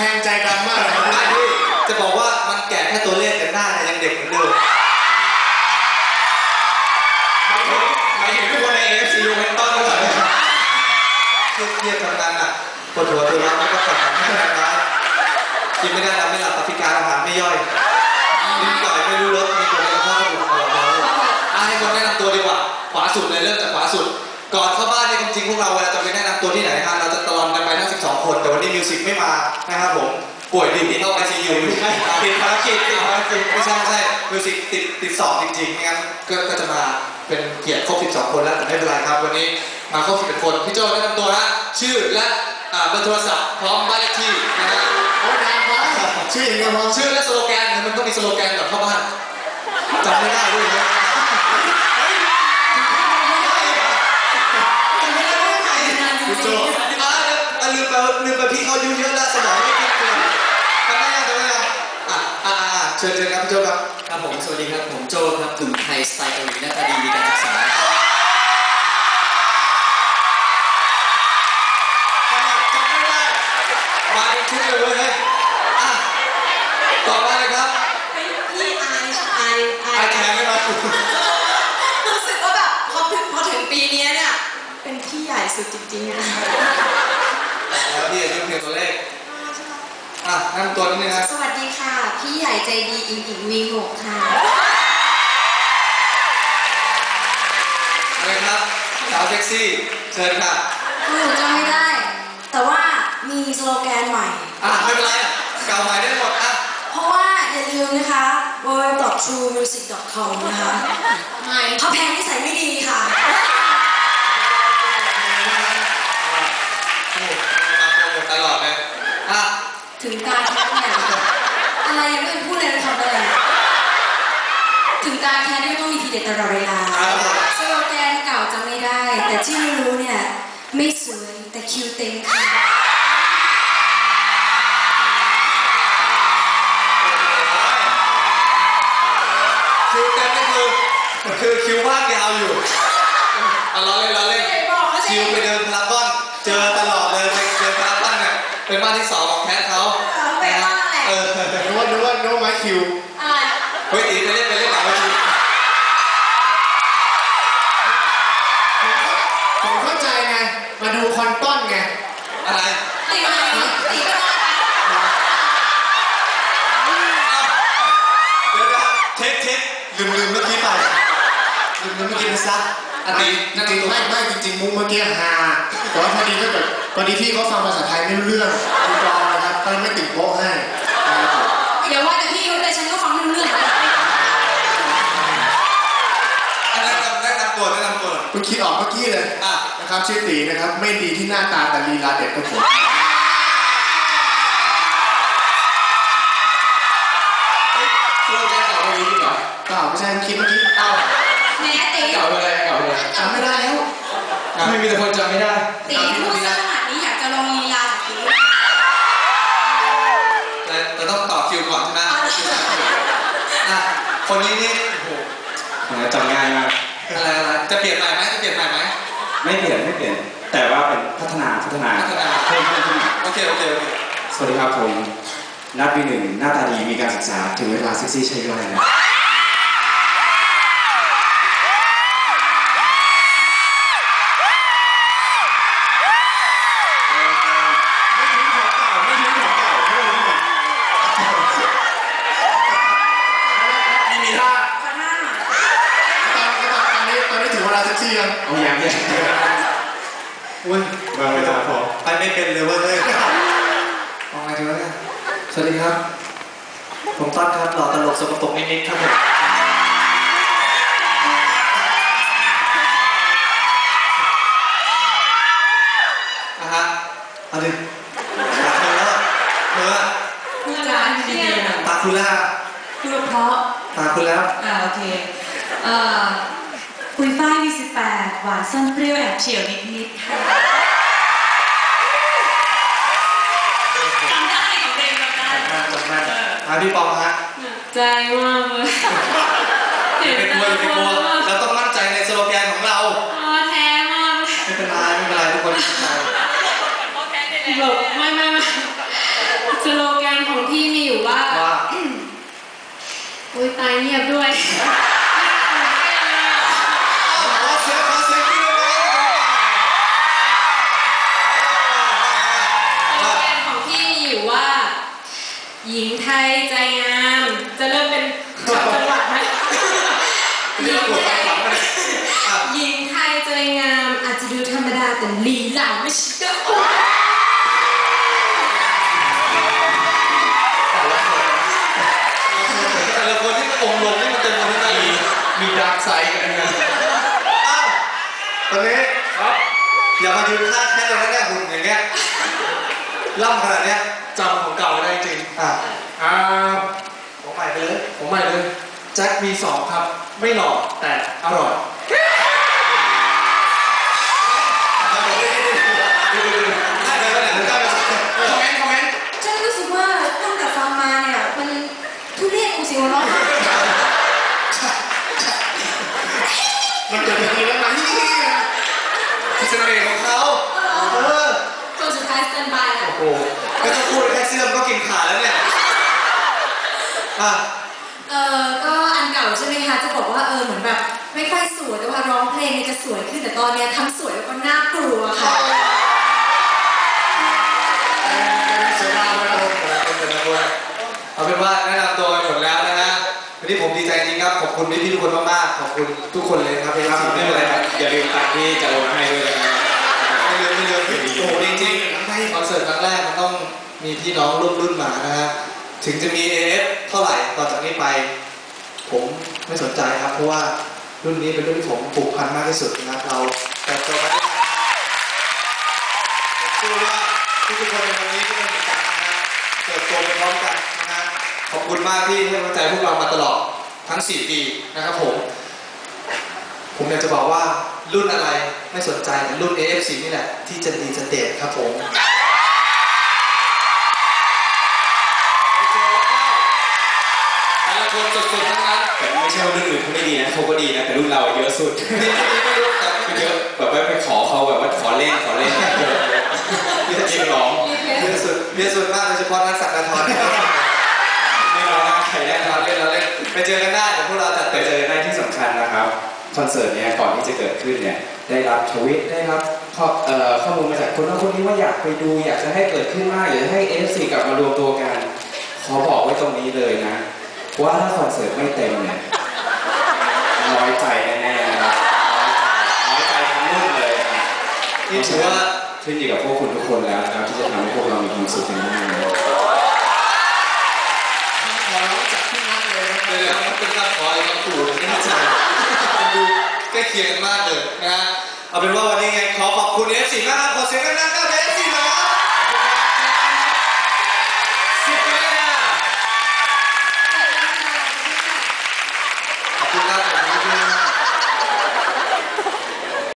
แทงใจดำมากเลยครับพี่จะบอกว่ามันแก่แค่ตัวเลขแต่หน้าเนี่ยยังเด็กเหมือนเดิมหมายถึงหมายถึงทุกคนใน AFC ยกเว้นต้นก็เหรอเครียดทำงานหนักปวดหัวตัวร้อนแล้วก็ฝันไม่ทำงานร้ายกินไม่ได้นอนไม่หลับตับพิการอาหารไม่ย่อยลิ้นก่อยไม่รู้รสมีคนในกระเพาะกระดูกอ่อนแล้วให้คนแนะนำตัวดีกว่า ขวาสุดเลยเริ่มจากขวาสุด ก่อนเข้าบ้านเนี่ยจริงๆพวกเราเวลาจะไปแนะนำตัวที่ไหนฮะ วันนี้มิวสิกไม่มานะครับผมป่วยดีที่เข้าไอซียูอยู่ติดภารกิจติดภารกิจไม่ใช่ไม่ใช่มิวสิกติดติดสอบจริงๆไม่งั้นก็ก็จะมาเป็นเกียรติครบ 12 คนแล้วแต่ไม่เป็นไรครับ วันนี้มาครบ11คนพี่โจแนะนำตัวนะชื่อและอ่าเบอร์โทรศัพท์พร้อมบ้านเลขที่นะฮะโอ้ยดังมากชื่ออย่างเดียวพอชื่อและสโลแกนเนี่ยมันต้องมีสโลแกนก่อนเข้าบ้านจำไม่ได้ด้วยนะ ลืมไปลืมไปพี่เขาอายุเยอะแล้วสมองไม่คิดเลยจำได้ยังจำได้ยังอะอ่าอ่าเชิญเชิญครับพี่โจครับครับผม สวัสดีครับ ผมโจครับกลุ่มไทยสไตล์เกาหลีหน้าตาดีมีการศึกษาจำไม่ได้มาเป็นชุดเลยเว้ยเฮ้ยอะต่อมาเลยครับพี่อายอายอาไอยแทนไม่มารู้สึกว่าแบบพอถึงพอถึงปีเนี้ยเนี่ย เป็นพี่ใหญ่สุดจริงๆอะ แล้วพี่อเพียงตัวเลขอะนั่นตัวนิดนึงครับสวัสดีค่ะ พี่ใหญ่ใจดีอิงอิงวีหกค่ะอะไรครับสาวเซ็กซี่เชิญค่ะหนูจำไม่ได้ แต่ว่ามีสโลแกนใหม่ อะไม่เป็นไรเก่าใหม่ได้หมดอะเพราะว่าอย่าลืมนะคะ www.truemusic.com นะคะพระแพงนิสัยไม่ดีค่ะ ถึงตาแคทเนี่ยอะไรยังไม่ได้พูดเลยนะคะเลยถึงตาแคทเนี่ยต้องมีทีเด็ดตลอดเวลาสโลแกนเก่าจำไม่ได้ แต่ที่รู้เนี่ยไม่สวยแต่คิวเต็มค่ะคิวเต็มนี่คือคือคิวว่างยาวอยู่เอาล้อเล่นล้อเล่นบอกเขาสิคิวไปเดินพารากอนเจอตลอดเลยไปเดินพารากอนเนี่ยเป็นบ้านที่สอง นึกว่านึกว่านึกว่าไม้คิวอะไรเฮ้ยตีไปเล่นไปเล่นหลังเวทีผมเข้าใจไง มาดูคอนต้อนไง อะไรตีมาตีไปนอนไปเดี๋ยวนะเทคเทคลืมลืมเมื่อกี้ไปลืมลืมเมื่อกี้ไปซะอันไม่นี้จนั่นริงไม่ไม่จริงๆมุกเมื่อกี้ฮาแต่ว่าพอดีก็แบบพอดีพี่เขาฟังภาษาไทยไม่รู้เรื่องคุณจอนะครับก็เลยไม่ติดโป๊ะให้นะครับ ผมเดี๋ยวว่าแต่พี่เขาเลยฉันก็ฟังไม่รู้เรื่องเลยอันนั้นแนะนำตัวแนะนำตัวเพิ่งคิดออกเมื่อกี้เลยอะนะครับชื่อตีนะครับ ไม่ดีที่หน้าตาแต่ลีลาเด็ดครับผมเฮ้ยสโลแกนเก่าคนนี้จริงเหรอเปล่าไม่ใช่คิดเมื่อกี้เอ้าแหมตีเก่าเลยเก่าเลยจำไม่ได้แล้วไม่มีแต่คนจำไม่ได้ ตีพูดซะขนาด แต่ว่าเป็นพัฒนาพัฒนาพัฒนาเพิ่มขึ้นขึ้นมาโอเคโอเคโอเคสวัสดีครับผมนัดปีหนึ่งหน้าตาดีมีการศึกษาถึงเวลาเซ็กซี่ใช่ย่อยนะไไปไม่เป็นเลยเว้ยเฮ้ยมองไงดีวะเนี่ยสวัสดีครับ ผมต้อนครับหล่อตลกสกปรกนิดๆครับผมอะฮะเอาดิตาเธอแล้วเธอพูดจาดีๆหน่อยตาคุณแล้วพูดเพราะตาคุณแล้วอ่าโอเคเอ่อปุยฝ้ายวีสิบแปดหวานซ่อนเปรี้ยวแอบเฉียวนิดๆค่ะ ฮะพี่ปองฮะใจมากเลยอย่าไปกลัวอย่าไปกลัวเราต้องมั่นใจในสโลแกนของเราท้อแท้มากไม่เป็นไรไม่เป็นไรทุกคนหลบไม่ไม่ม่สโลแกนของพี่มีอยู่ว่าว่าอุ้ยตายเงียบด้วย หญิงไทยใจงาม จะเริ่มเป็นขับจังหวัดไหมหญิงไทยหญิงไทยใจงาม อาจจะดูธรรมดาแต่ลีลาไม่ใช่ก็โอ้แต่ละคนที่องค์ลงนี่มันเต็มไปด้วยมีมีดาร์กไซด์กันนะอ้าวตอนนี้ครับอย่ามายืนข้างแค่เลยนะเนี่ยหุ่นอย่างเงี้ยล่ำขนาดเนี้ย จำของเก่าไม่ได้จริงอะอ่าของใหม่ไปเลยผมใหม่เลยแจ็ค V2 ครับ ไม่หล่อแต่อร่อยได้เลยได้เลยได้เลยคอมเมนต์คอมเมนต์ฉันรู้สึกว่าตั้งแต่ฟังมาเนี่ย มันทุเรศกูสิวะเนาะมันเกิดเป็นทีแล้วนะนี่นะเสน่ห์ของเขาเออ ตัวสุดท้ายสแตนบายแล้ว โอ้โหไม่ต้องพูดแค่เสื้อมันก็กินขาแล้วเนี่ย อะ เออก็อันเก่าใช่ไหมคะจะบอกว่าเออเหมือนแบบ ไม่ค่อยสวยแต่ว่าร้องเพลงเนี่ยจะสวยขึ้นแต่ตอนเนี้ยทั้งสวยแล้วก็น่ากลัวค่ะเสียดายเลยนะเอาเป็นว่าแนะนำตัวกันหมดแล้วนะฮะวันนี้ผมดีใจจริงครับขอบคุณพี่ๆทุกคนมากๆขอบคุณทุกคนเลยนะครับเป็นสิ่งไม่เป็นไรครับอย่าลืมตัดที่จะโอนให้ด้วยนะครับไม่เลืมไม่เลืมโอ้โหจริงๆคอนเสิร์ตครั้งแรกมันต้องมีพี่น้องร่วมรุ่นมานะฮะ ถึงจะมี AF เท่าไหร่ต่อจากนี้ไป ผมไม่สนใจครับ เพราะว่ารุ่นนี้เป็นรุ่นที่ผมผูกพันมากที่สุดนะเราแต่ตัวมาด้วยกันผมเชื่อว่าทุกคนในวันนี้ก็เป็นเหมือนกันนะฮะเติบโตไปพร้อมกันนะฮะขอบคุณมากที่ให้กำลังใจพวกเรามาตลอดทั้ง 4 ปีนะครับผม ผมอยากจะบอกว่ารุ่นอะไรไม่สนใจแต่รุ่น AF4 นี่แหละที่จะดีจะเด็ดครับผม ใช่ว่ารุ่นอื่นเขาไม่ดีนะเขาก็ดีนะแต่รุ่นเราเยอะสุดมีไม่มีไม่รู้แต่คือเยอะแบบว่าไปขอเขาแบบว่าขอเล่นขอเล่นเยอะเรียกร้องเยอะสุดเยอะสุดมากโดยเฉพาะนักสักการทรไม่ร้องนะใครได้แน่นคอรันบเล่นเราเล่นไปเจอกันได้เดี๋ยวพวกเราจัดไปไปเจเจออกันได้ที่สำคัญนะครับคอนเสิร์ตเนี้ยก่อนที่จะเกิดขึ้นเนี่ยได้รับทวิตได้รับข้อเอ่อข้อมูลมาจากคนนั้นคนนี้ว่าอยากไปดูอยากจะให้เกิดขึ้นมากอยากจะให้ FC กลับมารวมตัวกันขอบอกไว้ตรงนี้เลยนะ ว่าถ้าคอนเสิร์ตไม่เต็มเนี่ยน้อย ใจแน่ๆนะครับน้อยใจน้อยใจทั้งรุ่นเลยนะนี่ถือว่าขึ้นอยู่กับพวกคุณทุกคนแล้วนะครับที่จะทำให้พวกเรามีความสุขกันมากนะขอร้อจากที่นัดเลยนะคเดี๋ยวรับๆมันเป็นการขออะไรคำขู่เลยไม่เข้าใจมันดูใกล้เคียงกันมากเลยนะฮะเอาเป็นว่าวันนี้ไงขอขอบคุณ F4 มากครับขอเสียงดังๆครับ F4